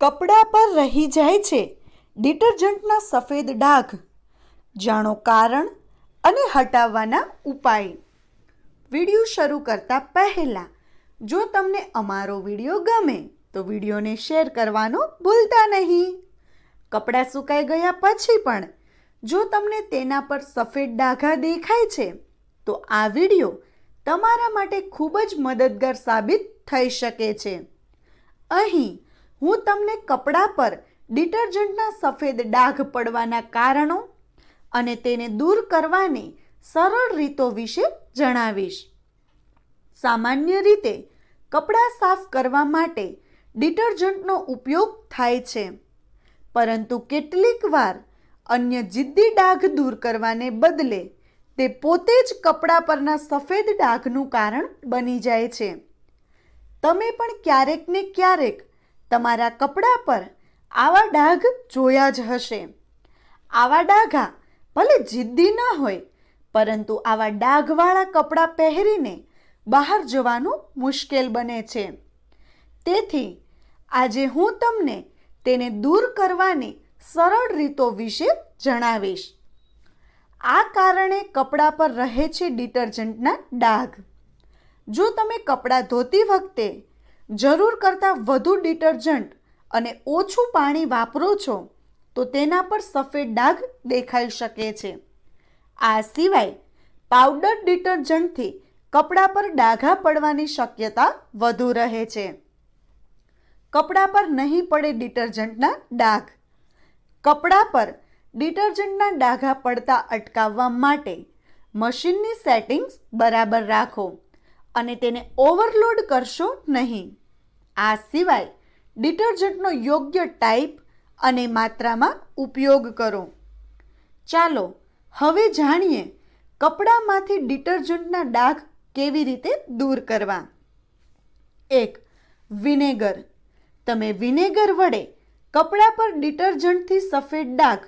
કપડા પર રહી જાય છે. ડિટર્જન્ટના સફેદ ડાઘ. જાણો કારણ અને હટાવવાના ઉપાય. વીડિયો શરૂ કરતા પહેલાં, જો તમને અમારો વીડિયો ગમે, તો વિડીયોને શેર કરવાનું ભૂલતા નહીં. કપડાં સુકાઈ ગયા પછી પણ, જો તમને તેના પર સફેદ ડાઘા દેખાય છે, તો આ વીડિયો તમારા માટે ખૂબ જ મદદગાર સાબિત થઈ શકે છે. અહીં હું તમને કપડાં પર ડિટર્જન્ટના સફેદ ડાઘ પડવાના કારણો અને તેને દૂર કરવાની સરળ રીતો વિશે જણાવીશ. સામાન્ય રીતે કપડાં સાફ કરવા માટે ડિટર્જન્ટનો ઉપયોગ થાય છે, પરંતુ કેટલીક વાર અન્ય જિદ્દી ડાઘ દૂર કરવાને બદલે તે પોતે જ કપડા પરના સફેદ ડાઘનું કારણ બની જાય છે. તમે પણ ક્યારેક ને ક્યારેક તમારા કપડા પર આવા ડાઘ જોયા જ હશે. આવા ડાઘા ભલે જિદ્દી ન હોય, પરંતુ આવા ડાઘવાળા કપડાં પહેરીને બહાર જવાનું મુશ્કેલ બને છે. તેથી, આજે હું તમને તેને દૂર કરવાની સરળ રીતો વિશે જણાવીશ. આ કારણે કપડા પર રહે છે ડિટર્જન્ટના ડાઘ. જો તમે કપડાં ધોતી વખતે જરૂર કરતાં વધુ ડિટર્જન્ટ અને ઓછું પાણી વાપરો છો, તો તેના પર સફેદ ડાઘ દેખાઈ શકે છે. આ સિવાય પાવડર ડિટર્જન્ટથી કપડા પર ડાઘા પડવાની શક્યતા વધુ રહે છે. કપડા પર નહીં પડે ડિટર્જન્ટના ડાઘ. કપડા પર ડિટર્જન્ટના ડાઘા પડતા અટકાવવા માટે મશીનની સેટિંગ્સ બરાબર રાખો. અને તેને ઓવરલોડ કરશો નહીં. આ સિવાય ડિટર્જન્ટનો યોગ્ય ટાઈપ અને માત્રામાં ઉપયોગ કરો. ચાલો હવે જાણીએ કપડામાંથી ડિટર્જન્ટના ડાઘ કેવી રીતે દૂર કરવા. એક, વિનેગર. તમે વિનેગર વડે કપડા પર ડિટર્જન્ટથી સફેદ ડાઘ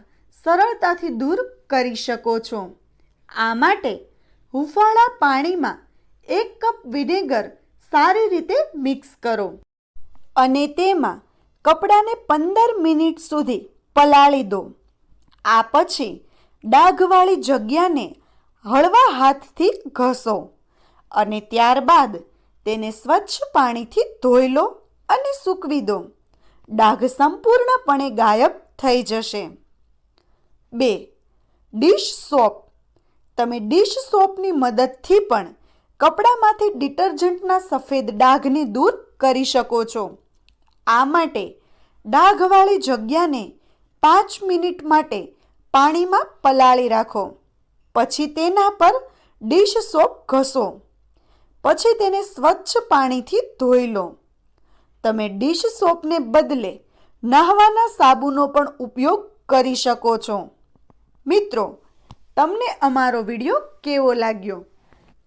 સરળતાથી દૂર કરી શકો છો. આ માટે હુંફાળા પાણીમાં એક કપ વિનેગર સારી રીતે મિક્સ કરો. અને તેમાં કપડાને પંદર મિનિટ સુધી પલાળી દો. આ પછી ડાઘવાળી જગ્યાને હળવા હાથથી ઘસો અને ત્યારબાદ તેને સ્વચ્છ પાણીથી ધોઈ લો અને સૂકવી દો. ડાઘ સંપૂર્ણપણે ગાયબ થઈ જશે. બે, ડીશ સોપ. તમે ડીશ સોપની મદદથી પણ કપડામાંથી ડિટર્જન્ટના સફેદ ડાઘને દૂર કરી શકો છો. આ માટે ડાઘવાળી જગ્યાને પાંચ મિનિટ માટે પાણીમાં પલાળી રાખો. પછી તેના પર ડીશ સોપ ઘસો. પછી તેને સ્વચ્છ પાણીથી ધોઈ લો. તમે ડીશ સોપને બદલે નાહવાના સાબુનો પણ ઉપયોગ કરી શકો છો. મિત્રો, તમને અમારો વીડિયો કેવો લાગ્યો?